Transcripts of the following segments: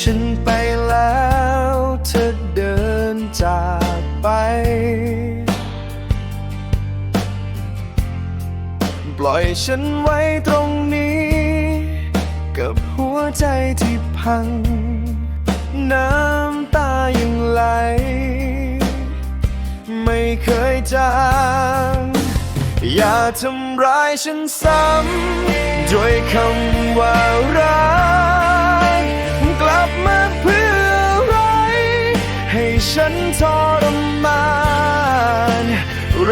ฉันไปแล้วเธอเดินจากไป ปล่อยฉันไว้ตรงนี้ กับหัวใจที่พัง น้ำตายังไหล ไม่เคยจางอย่าทำร้ายฉันซ้ำ ด้วยคำว่ารัก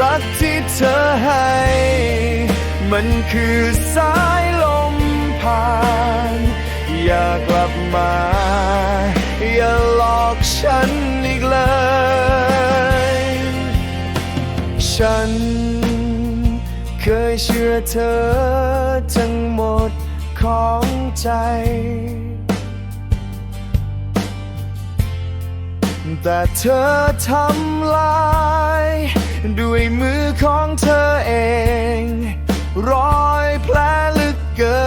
รักที่เธอให้ มันคือสายลมผ่าน อย่ากลับมา อย่าหลอกฉันอีกเลย ฉันเคยเชื่อเธอทั้งหมดของใจ แต่เธอทำลาย ด้วยมือของเธอเอง รอยแผลลึกเกิ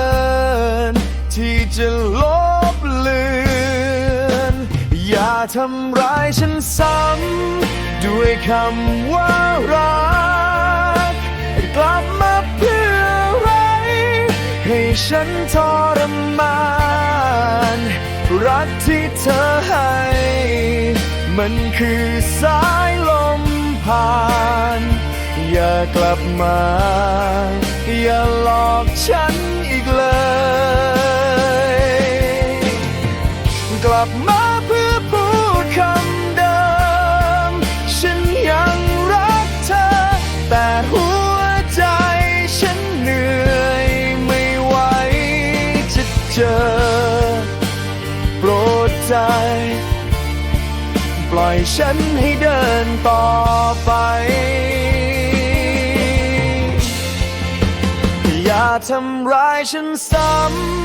น ที่จะลบเลือนอย่าทำร้ายฉันซ้ำด้วยคำว่ารัก กลับมาเพื่ออะไร ให้ฉันทรมาน รักที่เธอให้ มันคือสาย ผ่าน อย่ากลับมา อย่าหลอกฉันอีกเลย กลับมาเพื่อพูดคำเดิม ฉันยังรักเธอ แต่หัวใจฉันเหนื่อยไม่ไหวจะเจอ โปรดใจ ล่อยฉันให้เดินต่อไป อย่าทำร้ายฉันซ้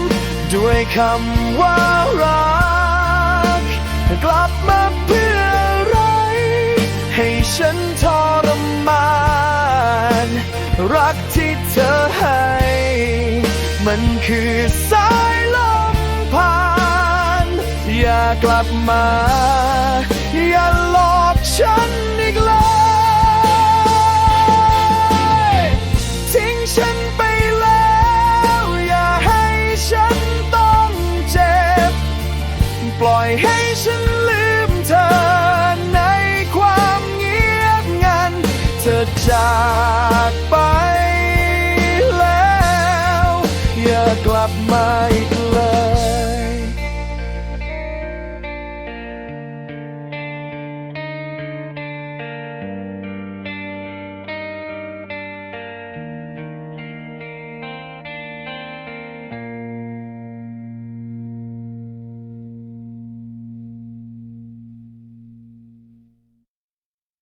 ำด้วยคำว่ารัก กลับมาเพื่ออะไร ให้ฉันทรมาน รักที่เธอให้ มันคือสายลมผ่าน อย่ากลับมา อย่าหลอกฉันอีกเลยทิ้งฉันไปแล้ว อย่าให้ฉันต้องเจ็บ ปล่อยให้ฉันลืมเธอในความเงียบงันเธอจากไปแล้วอย่ากลับมาอีก